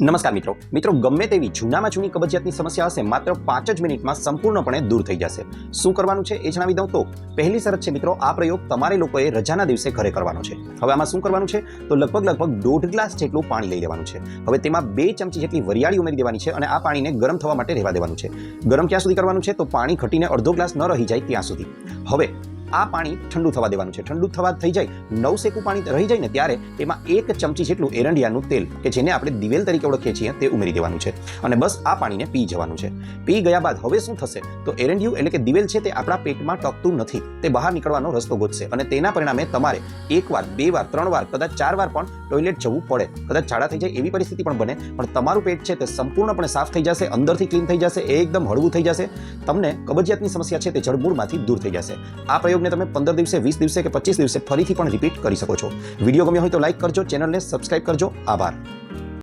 નમસ્કાર મિત્રો. મિત્રો, ગમે તેવી જૂનામાં જૂની કબજિયાતની સમસ્યા હશે, માત્ર પાંચ જ મિનિટમાં સંપૂર્ણપણે દૂર થઈ જશે. શું કરવાનું છે એ જણાવી દઉં તો, પહેલી શરત છે મિત્રો, આ પ્રયોગ તમારે લોકોએ રજાના દિવસે ઘરે કરવાનો છે. હવે આમાં શું કરવાનું છે? તો લગભગ લગભગ દોઢ ગ્લાસ જેટલું પાણી લઈ લેવાનું છે. હવે તેમાં બે ચમચી જેટલી વરિયાળી ઉમેરી દેવાની છે અને આ પાણીને ગરમ થવા માટે રહેવા દેવાનું છે. ગરમ ક્યાં સુધી કરવાનું છે? તો પાણી ઘટીને અડધો ગ્લાસ ન રહી જાય ત્યાં સુધી. હવે આ પાણી ઠંડુ થવા દેવાનું છે. ઠંડુ થવા થઈ જાય, નવ સેકું પાણી રહી જાય ને ત્યારે તેમાં એક ચમચી જેટલું એરંડિયાનું તેલ કે જેને આપણે દિવેલ તરીકે ઓળખીએ છીએ તે ઉમેરી દેવાનું છે. અને બસ આ પાણીને પી જવાનું છે. પી ગયા બાદ હવે શું થશે? તો એરંડિયું એટલે કે દિવેલ છે તે આપણા પેટમાં ટકતું નથી. તે બહાર નીકળવાનો રસ્તો ગોતશે અને તેના પરિણામે તમારે એકવાર, બે વાર, ત્રણ વાર, કદાચ ચાર વાર પણ ટોયલેટ જવું પડે. કદાચ ઝાડા થઈ જાય એવી પરિસ્થિતિ પણ બને, પણ તમારું પેટ છે તે સંપૂર્ણપણે સાફ થઈ જશે, અંદરથી ક્લીન થઈ જશે, એકદમ હળવું થઈ જશે. તમને કબજિયાતની સમસ્યા છે તે જળમૂળમાંથી દૂર થઈ જશે. આ પ્રયોગને તમે પંદર દિવસે, વીસ દિવસે કે પચીસ દિવસે ફરીથી પણ રિપીટ કરી શકો છો. વીડિયો ગમ્યો હોય તો લાઈક કરજો ચેનલને સબસ્ક્રાઇબ કરજો. આભાર.